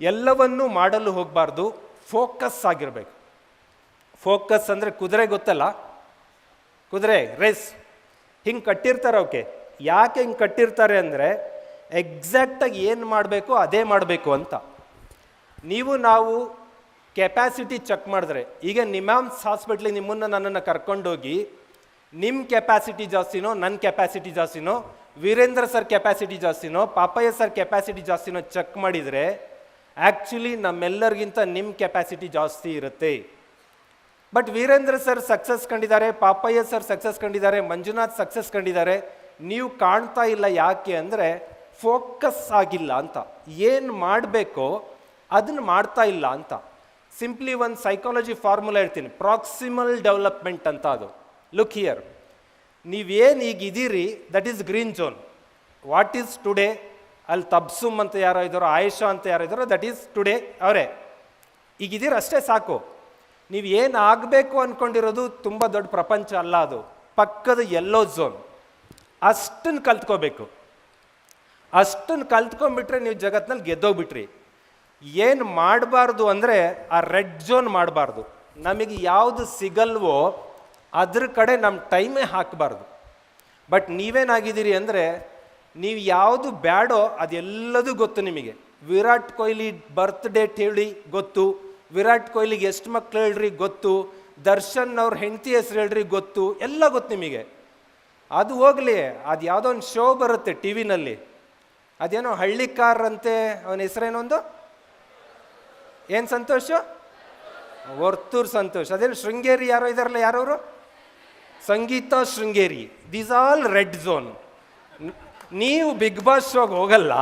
ಎಲ್ಲವನ್ನೂ ಮಾಡಲು ಹೋಗಬಾರ್ದು. ಫೋಕಸ್ ಆಗಿರಬೇಕು. ಫೋಕಸ್ ಅಂದರೆ ಕುದುರೆ ಗೊತ್ತಲ್ಲ? ಕುದುರೆ ರೇಸ್ ಹಿಂಗೆ ಕಟ್ಟಿರ್ತಾರೆ ಅವಕ್ಕೆ ಯಾಕೆ ಹಿಂಗೆ ಕಟ್ಟಿರ್ತಾರೆ ಅಂದರೆ ಎಕ್ಸಾಕ್ಟಾಗಿ ಏನು ಮಾಡಬೇಕು ಅದೇ ಮಾಡಬೇಕು ಅಂತ. ನೀವು ನಾವು ಕೆಪ್ಯಾಸಿಟಿ ಚೆಕ್ ಮಾಡಿದ್ರೆ, ಈಗ ನಿಮ್ಯಾಮ್ಸ್ ಹಾಸ್ಪಿಟ್ಲಿಗೆ ನಿಮ್ಮನ್ನು ನನ್ನನ್ನು ಕರ್ಕೊಂಡೋಗಿ ನಿಮ್ಮ ಕೆಪ್ಯಾಸಿಟಿ ಜಾಸ್ತಿನೋ ನನ್ನ ಕೆಪ್ಯಾಸಿಟಿ ಜಾಸ್ತಿನೋ, ವೀರೇಂದ್ರ ಸರ್ ಕೆಪ್ಯಾಸಿಟಿ ಜಾಸ್ತಿನೋ, ಪಾಪಯ್ಯ ಸರ್ ಕೆಪ್ಯಾಸಿಟಿ ಜಾಸ್ತಿನೋ ಚೆಕ್ ಮಾಡಿದರೆ ಆ್ಯಕ್ಚುಲಿ ನಮ್ಮೆಲ್ಲರಿಗಿಂತ ನಿಮ್ಮ ಕೆಪ್ಯಾಸಿಟಿ ಜಾಸ್ತಿ ಇರುತ್ತೆ. ಬಟ್ ವೀರೇಂದ್ರ ಸರ್ ಸಕ್ಸಸ್ ಕಂಡಿದ್ದಾರೆ, ಪಾಪಯ್ಯ ಸರ್ ಸಕ್ಸಸ್ ಕಂಡಿದ್ದಾರೆ, ಮಂಜುನಾಥ್ ಸಕ್ಸಸ್ ಕಂಡಿದ್ದಾರೆ. ನೀವು ಕಾಣ್ತಾ ಇಲ್ಲ ಯಾಕೆ ಅಂದರೆ ಫೋಕಸ್ ಆಗಿಲ್ಲ ಅಂತ. ಏನು ಮಾಡಬೇಕೋ ಅದನ್ನು ಮಾಡ್ತಾ ಇಲ್ಲ ಅಂತ. ಸಿಂಪ್ಲಿ ಒಂದು ಸೈಕಾಲಜಿ ಫಾರ್ಮುಲಾ ಹೇಳ್ತೀನಿ. ಪ್ರಾಕ್ಸಿಮಲ್ ಡೆವಲಪ್ಮೆಂಟ್ ಅಂತ ಅದು. ಲುಕ್ ಹಿಯರ್ ನೀವೇನು ಈಗ ಇದ್ದೀರಿ that is green zone what is today ಅಲ್ಲಿ ತಬ್ಸುಮ್ ಅಂತ ಯಾರೋ ಇದ್ದಾರೋ, ಆಯುಷಾ ಅಂತ ಯಾರೋ ಇದ್ದಾರೋ ದಟ್ ಈಸ್ ಟುಡೇ ಅವರೇ. ಈಗ ಅಷ್ಟೇ ಸಾಕು. ನೀವು ಏನು ಆಗಬೇಕು ಅಂದ್ಕೊಂಡಿರೋದು ತುಂಬ ದೊಡ್ಡ ಪ್ರಪಂಚ ಅಲ್ಲ ಅದು. ಪಕ್ಕದ ಎಲ್ಲೋ ಝೋನ್ ಅಷ್ಟನ್ನು ಕಲ್ತ್ಕೋಬೇಕು. ಅಷ್ಟನ್ನು ಕಲ್ತ್ಕೊಂಡ್ಬಿಟ್ರೆ ನೀವು ಜಗತ್ತಿನಲ್ಲಿ ಗೆದ್ದೋಗ್ಬಿಟ್ರಿ. ಏನು ಮಾಡಬಾರ್ದು ಅಂದರೆ ಆ ರೆಡ್ ಝೋನ್ ಮಾಡಬಾರ್ದು. ನಮಗೆ ಯಾವುದು ಸಿಗಲ್ವೋ ಅದ್ರ ಕಡೆ ನಮ್ಮ ಟೈಮೇ ಹಾಕಬಾರ್ದು. ಬಟ್ ನೀವೇನಾಗಿದ್ದೀರಿ ಅಂದರೆ ನೀವು ಯಾವುದು ಬ್ಯಾಡೋ ಅದೆಲ್ಲದೂ ಗೊತ್ತು ನಿಮಗೆ. ವಿರಾಟ್ ಕೊಹ್ಲಿ ಬರ್ತ್ ಡೇಟ್ ಹೇಳಿ ಗೊತ್ತು. ವಿರಾಟ್ ಕೊಹ್ಲಿಗೆ ಎಷ್ಟು ಮಕ್ಳು ಹೇಳ್ರಿ ಗೊತ್ತು. ದರ್ಶನ್ ಅವ್ರ ಹೆಂಡತಿ ಹೆಸರು ಹೇಳ್ರಿ ಗೊತ್ತು. ಎಲ್ಲ ಗೊತ್ತು ನಿಮಗೆ. ಅದು ಹೋಗಲಿ, ಅದು ಯಾವುದೋ ಒಂದು ಶೋ ಬರುತ್ತೆ ಟಿ ವಿನಲ್ಲಿ ಅದೇನೋ ಹಳ್ಳಿಕಾರ್ ಅಂತೆ, ಅವನ ಹೆಸರೇನೊಂದು ಏನು ಸಂತೋಷ? ವರ್ತೂರ್ ಸಂತೋಷ್. ಅದೇನು ಶೃಂಗೇರಿ ಯಾರೋ ಇದಾರಲ್ಲ ಯಾರವರು? Sangeetha Sringeri. These all red zone ನೀವು ಬಿಗ್ ಬಾಸ್ ಶೋಗೆ ಹೋಗಲ್ಲ.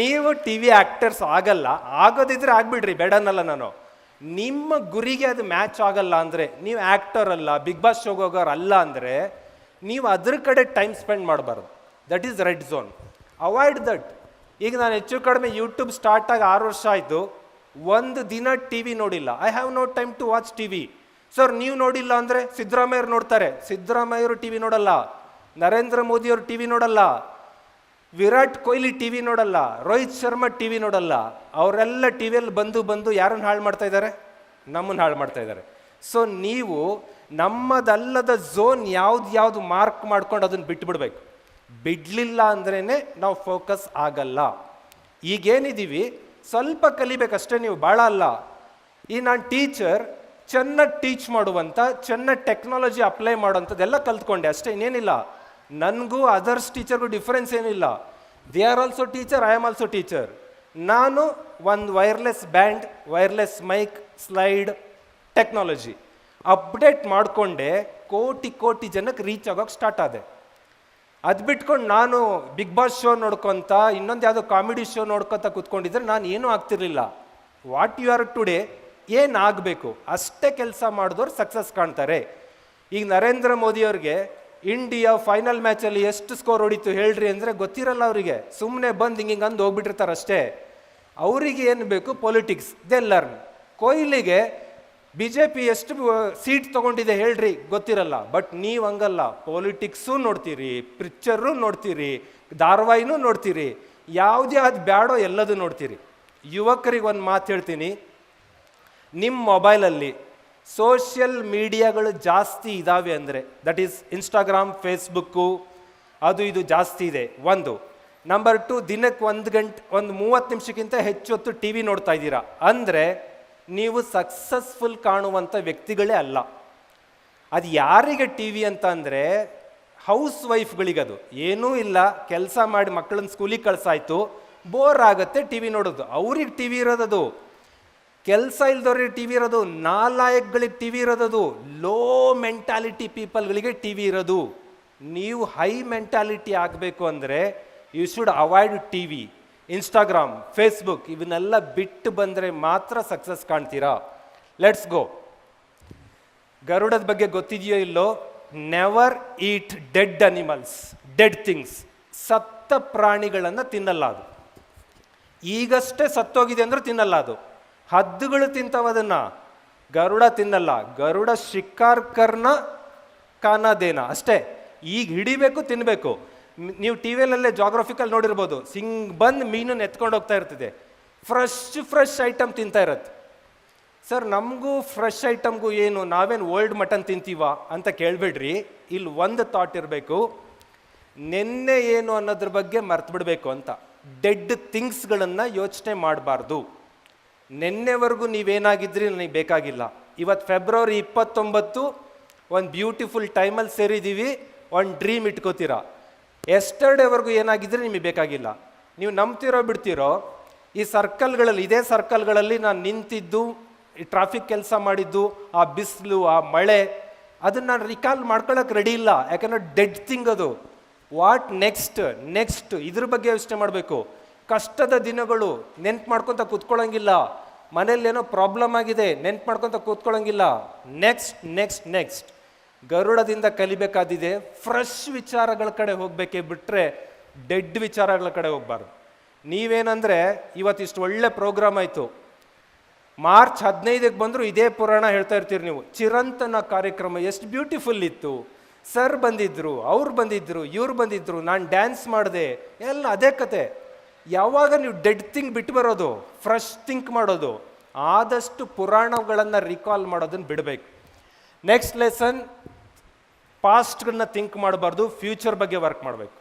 ನೀವು ಟಿ ವಿ ಆ್ಯಕ್ಟರ್ಸ್ ಆಗಲ್ಲ. ಆಗೋದಿದ್ರೆ ಆಗ್ಬಿಡ್ರಿ ಬೇಡನಲ್ಲ ನಾನು. ನಿಮ್ಮ ಗುರಿಗೆ ಅದು ಮ್ಯಾಚ್ ಆಗಲ್ಲ ಅಂದರೆ, ನೀವು ಆ್ಯಕ್ಟರ್ ಅಲ್ಲ ಬಿಗ್ ಬಾಸ್ ಶೋಗೆ ಹೋಗೋರು ಅಲ್ಲ ಅಂದರೆ, ನೀವು ಅದ್ರ ಕಡೆ ಟೈಮ್ ಸ್ಪೆಂಡ್ ಮಾಡಬಾರ್ದು. That is red zone avoid that ಈಗ ನಾನು ಹೆಚ್ಚು ಕಡಿಮೆ ಯೂಟ್ಯೂಬ್ ಸ್ಟಾರ್ಟ್ ಆಗಿ ಆರು ವರ್ಷ ಆಯಿತು. ಒಂದು ದಿನ ಟಿ ವಿ ನೋಡಿಲ್ಲ. I have no time to watch T V sir ನೀವು ನೋಡಿಲ್ಲ ಅಂದರೆ ಸಿದ್ದರಾಮಯ್ಯರು ನೋಡ್ತಾರೆ. ಸಿದ್ದರಾಮಯ್ಯರು ಟಿ ವಿ ನೋಡಲ್ಲ. ನರೇಂದ್ರ ಮೋದಿಯವರು ಟಿ ವಿ ನೋಡಲ್ಲ, ವಿರಾಟ್ ಕೊಹ್ಲಿ ಟಿ ವಿ ನೋಡಲ್ಲ, ರೋಹಿತ್ ಶರ್ಮಾ ಟಿ ವಿ ನೋಡಲ್ಲ, ಅವರೆಲ್ಲ ಟಿ ವಿಯಲ್ಲಿ ಬಂದು ಬಂದು ಯಾರನ್ನು ಹಾಳು ಮಾಡ್ತಾ ಇದ್ದಾರೆ? ನಮ್ಮನ್ನು ಹಾಳು ಮಾಡ್ತಾ ಇದ್ದಾರೆ. ಸೊ ನೀವು ನಮ್ಮದಲ್ಲದ ಝೋನ್ ಯಾವ್ದು ಯಾವ್ದು ಮಾರ್ಕ್ ಮಾಡ್ಕೊಂಡು ಅದನ್ನು ಬಿಟ್ಬಿಡ್ಬೇಕು. ಬಿಡಲಿಲ್ಲ ಅಂದ್ರೇ ನಾವು ಫೋಕಸ್ ಆಗಲ್ಲ. ಈಗೇನಿದ್ದೀವಿ ಸ್ವಲ್ಪ ಕಲಿಬೇಕಷ್ಟೇ ನೀವು ಭಾಳ ಅಲ್ಲ. ಈ ನಾನು ಟೀಚರ್ ಚೆನ್ನಾಗಿ ಟೀಚ್ ಮಾಡುವಂಥ ಚೆನ್ನಾಗಿ ಟೆಕ್ನಾಲಜಿ ಅಪ್ಲೈ ಮಾಡುವಂಥದ್ದೆಲ್ಲ ಕಲ್ತ್ಕೊಂಡೆ ಅಷ್ಟೇ, ಇನ್ನೇನಿಲ್ಲ. ನನಗೂ ಅದರ್ಸ್ ಟೀಚರ್ಗೂ ಡಿಫ್ರೆನ್ಸ್ ಏನಿಲ್ಲ. They are also teacher I am also teacher ನಾನು ಒಂದು wireless band wireless mic slide technology update ಮಾಡಿಕೊಂಡೆ ಕೋಟಿ ಕೋಟಿ ಜನಕ್ಕೆ ರೀಚ್ ಆಗೋಕೆ ಸ್ಟಾರ್ಟ್ ಆದೆ. ಅದು ಬಿಟ್ಕೊಂಡು ನಾನು ಬಿಗ್ ಬಾಸ್ ಶೋ ನೋಡ್ಕೊತ, ಇನ್ನೊಂದು ಯಾವುದೋ ಕಾಮಿಡಿ ಶೋ ನೋಡ್ಕೊತ ಕೂತ್ಕೊಂಡಿದ್ರೆ ನಾನು ಏನೂ ಆಗ್ತಿರ್ಲಿಲ್ಲ. ವಾಟ್ ಯು ಆರ್ ಟುಡೇ ಏನಾಗಬೇಕು ಅಷ್ಟೇ ಕೆಲಸ ಮಾಡಿದವ್ರು ಸಕ್ಸಸ್ ಕಾಣ್ತಾರೆ. ಈಗ ನರೇಂದ್ರ ಮೋದಿಯವ್ರಿಗೆ ಇಂಡಿಯಾ ಫೈನಲ್ ಮ್ಯಾಚಲ್ಲಿ ಎಷ್ಟು ಸ್ಕೋರ್ ಹೊಡಿತು ಹೇಳ್ರಿ ಅಂದರೆ ಗೊತ್ತಿರಲ್ಲ ಅವರಿಗೆ. ಸುಮ್ಮನೆ ಬಂದು ಹಿಂಗೆ ಹಿಂಗೆ ಅಂದು ಹೋಗ್ಬಿಟ್ಟಿರ್ತಾರೆ ಅಷ್ಟೇ ಅವರಿಗೆ ಏನು ಬೇಕು? ಪೊಲಿಟಿಕ್ಸ್ ದೆ ಲರ್ನ್ ಕೊಹ್ಲಿಗೆ ಬಿ ಜೆ ಪಿ ಎಷ್ಟು ಸೀಟ್ ತೊಗೊಂಡಿದೆ ಹೇಳ್ರಿ? ಗೊತ್ತಿರಲ್ಲ. ಬಟ್ ನೀವು ಹಂಗಲ್ಲ. ಪೊಲಿಟಿಕ್ಸು ನೋಡ್ತೀರಿ ಪಿಕ್ಚರು ನೋಡ್ತೀರಿ, ಧಾರಾವಾಹಿನೂ ನೋಡ್ತೀರಿ. ಯಾವುದೇ ಅದು ಬ್ಯಾಡೋ ಎಲ್ಲದೂ ನೋಡ್ತೀರಿ. ಯುವಕರಿಗೆ ಒಂದು ಮಾತು ಹೇಳ್ತೀನಿ. ನಿಮ್ಮ ಮೊಬೈಲಲ್ಲಿ ಸೋಷಿಯಲ್ ಮೀಡಿಯಾಗಳು ಜಾಸ್ತಿ ಇದ್ದಾವೆ ಅಂದರೆ ದಟ್ ಈಸ್ ಇನ್ಸ್ಟಾಗ್ರಾಮ್ ಫೇಸ್ಬುಕ್ಕು ಅದು ಇದು ಜಾಸ್ತಿ ಇದೆ. ಒಂದು ನಂಬರ್ ಟು ದಿನಕ್ಕೆ ಒಂದು ಗಂಟೆ, ಒಂದು ಮೂವತ್ತು ನಿಮಿಷಕ್ಕಿಂತ ಹೆಚ್ಚು ಹೊತ್ತು ಟಿ ವಿ ನೋಡ್ತಾ ಇದ್ದೀರಾ? ಅಂದರೆ, ನೀವು ಸಕ್ಸಸ್ಫುಲ್ ಕಾಣುವಂಥ ವ್ಯಕ್ತಿಗಳೇ ಅಲ್ಲ. ಅದು ಯಾರಿಗೆ ಟಿ ವಿ ಅಂತ ಅಂದರೆ ಹೌಸ್ ವೈಫ್ಗಳಿಗದು ಏನೂ ಇಲ್ಲ, ಕೆಲಸ ಮಾಡಿ ಮಕ್ಕಳನ್ನ ಸ್ಕೂಲಿಗೆ ಕಳ್ಸಾಯ್ತು ಬೋರ್ ಆಗುತ್ತೆ ಟಿ ವಿ ನೋಡೋದು. ಅವ್ರಿಗೆ ಟಿ ವಿ ಇರೋದದು. ಕೆಲಸ ಇಲ್ದವ್ರಿಗೆ ಟಿ ವಿ ಇರೋದು ನಾಲಾಯಕ್ಗಳಿಗೆ ಟಿ ವಿ ಇರೋದದು ಲೋ ಮೆಂಟಾಲಿಟಿ ಪೀಪಲ್ಗಳಿಗೆ ಟಿ ವಿ ಇರೋದು. ನೀವು ಹೈ ಮೆಂಟಾಲಿಟಿ ಆಗಬೇಕು ಅಂದರೆ you should avoid T V Instagram Facebook ಇವನ್ನೆಲ್ಲ ಬಿಟ್ಟು ಬಂದರೆ ಮಾತ್ರ ಸಕ್ಸಸ್ ಕಾಣ್ತೀರಾ? ಲೆಟ್ಸ್ ಗೋ ಗರುಡದ ಬಗ್ಗೆ ಗೊತ್ತಿದೆಯೋ ಇಲ್ಲೋ? Never eat dead animals dead things ಸತ್ತ ಪ್ರಾಣಿಗಳನ್ನು ತಿನ್ನಲ್ಲ ಅದು. ಈಗಷ್ಟೇ ಸತ್ತೋಗಿದೆ ಅಂದರೆ ತಿನ್ನಲ್ಲ ಅದು. ಹದ್ದುಗಳು ತಿಂತಾವ ಅದನ್ನ ಗರುಡ ತಿನ್ನಲ್ಲ, ಗರುಡ ಶಿಕಾರ್ಕರ್ನ ಕಾನದೇನ. ಅಷ್ಟೇ, ಈಗ ಹಿಡಿಬೇಕು ತಿನ್ನಬೇಕು ನೀವು ಟಿ ವಿಯಲ್ಲೇ ಜಾಗ್ರಫಿಕಲ್ ನೋಡಿರ್ಬೋದು. ಸಿಂಗ್ ಬಂದು ಮೀನನ್ನು ಎತ್ಕೊಂಡು ಹೋಗ್ತಾ ಇರ್ತಿದೆ. ಫ್ರೆಶ್ ಫ್ರೆಶ್ ಐಟಮ್ ತಿಂತಾ ಇರತ್ತೆ. ಸರ್ ನಮಗೂ ಫ್ರೆಶ್ ಐಟಮ್ಗೂ ಏನು, ನಾವೇನು ಓಲ್ಡ್ ಮಟನ್ ತಿಂತೀವ ಅಂತ ಕೇಳಬೇಡ್ರಿ. ಇಲ್ಲಿ ಒಂದು ಥಾಟ್ ಇರಬೇಕು. ನಿನ್ನೆ ಏನು ಅನ್ನೋದ್ರ ಬಗ್ಗೆ ಮರ್ತು ಬಿಡಬೇಕು ಅಂತ ಡೆಡ್ ಥಿಂಗ್ಸ್ಗಳನ್ನು ಯೋಚನೆ ಮಾಡಬಾರ್ದು. ನಿನ್ನೆವರೆಗೂ ನೀವೇನಾಗಿದ್ರಿ? ನನಗೆ ಬೇಕಾಗಿಲ್ಲ. ಇವತ್ತು ಫೆಬ್ರವರಿ ಇಪ್ಪತ್ತೊಂಬತ್ತು, ಒಂದು ಬ್ಯೂಟಿಫುಲ್ ಟೈಮಲ್ಲಿ ಸೇರಿದ್ದೀವಿ ಒಂದು ಡ್ರೀಮ್ ಇಟ್ಕೋತೀರಾ? ಎಸ್ಟರ್ಡೇವರೆಗೂ ಏನಾಗಿದ್ದರೆ ನಿಮಗೆ ಬೇಕಾಗಿಲ್ಲ. ನೀವು ನಂಬ್ತಿರೋ, ಬಿಡ್ತಿರೋ, ಈ ಸರ್ಕಲ್ಗಳಲ್ಲಿ ಇದೇ ಸರ್ಕಲ್ಗಳಲ್ಲಿ ನಾನು ನಿಂತಿದ್ದು, ಈ ಟ್ರಾಫಿಕ್ ಕೆಲಸ ಮಾಡಿದ್ದು, ಆ ಬಿಸಿಲು, ಆ ಮಳೆ, ಅದನ್ನು ನಾನು ರಿಕಾಲ್ ಮಾಡ್ಕೊಳಕ್ಕೆ ರೆಡಿ ಇಲ್ಲ. ಯಾಕಂದ್ರೆ ಡೆಡ್ ಥಿಂಗ್ ಅದು. ವಾಟ್ ನೆಕ್ಸ್ಟ್ ನೆಕ್ಸ್ಟ್ ಇದ್ರ ಬಗ್ಗೆ ಯೋಚನೆ ಮಾಡಬೇಕು. ಕಷ್ಟದ ದಿನಗಳು ನೆನ್ಪು ಮಾಡ್ಕೊತ ಕೂತ್ಕೊಳ್ಳೋಂಗಿಲ್ಲ ಮನೇಲಿ ಏನೋ ಪ್ರಾಬ್ಲಮ್ ಆಗಿದೆ, ನೆನ್ಪು ಮಾಡ್ಕೊತ ಕೂತ್ಕೊಳ್ಳೋಂಗಿಲ್ಲ ನೆಕ್ಸ್ಟ್ ನೆಕ್ಸ್ಟ್ ನೆಕ್ಸ್ಟ್ ಗರುಡದಿಂದ ಕಲಿಬೇಕಾದಿದೆ ಫ್ರೆಶ್ ವಿಚಾರಗಳ ಕಡೆ ಹೋಗಬೇಕೇ ಬಿಟ್ಟರೆ ಡೆಡ್ ವಿಚಾರಗಳ ಕಡೆ ಹೋಗ್ಬಾರ್ದು. ನೀವೇನಂದರೆ ಇವತ್ತಿಷ್ಟು ಒಳ್ಳೆ ಪ್ರೋಗ್ರಾಮ್ ಆಯಿತು. ಮಾರ್ಚ್ ಹದಿನೈದಕ್ಕೆ ಬಂದರೂ ಇದೇ ಪುರಾಣ ಹೇಳ್ತಾ ಇರ್ತೀರಿ ನೀವು. ಚಿರಂತನ ಕಾರ್ಯಕ್ರಮ ಎಷ್ಟು ಬ್ಯೂಟಿಫುಲ್ ಇತ್ತು. ಸರ್ ಬಂದಿದ್ರು, ಅವ್ರು ಬಂದಿದ್ರು, ಇವ್ರು ಬಂದಿದ್ರು, ನಾನು ಡ್ಯಾನ್ಸ್ ಮಾಡಿದೆ, ಎಲ್ಲ ಅದೇ ಕತೆ. ಯಾವಾಗ ನೀವು ಡೆಡ್ ಥಿಂಗ್ ಬಿಟ್ಟು ಬರೋದು? ಫ್ರೆಶ್ ಥಿಂಕ್ ಮಾಡೋದು. ಆದಷ್ಟು ಪುರಾಣಗಳನ್ನು ರಿಕಾಲ್ ಮಾಡೋದನ್ನು ಬಿಡಬೇಕು. ನೆಕ್ಸ್ಟ್ ಲೆಸನ್ ಪಾಸ್ಟ್ಗಳನ್ನ ಥಿಂಕ್ ಮಾಡಬಾರ್ದು ಫ್ಯೂಚರ್ ಬಗ್ಗೆ ವರ್ಕ್ ಮಾಡಬೇಕು.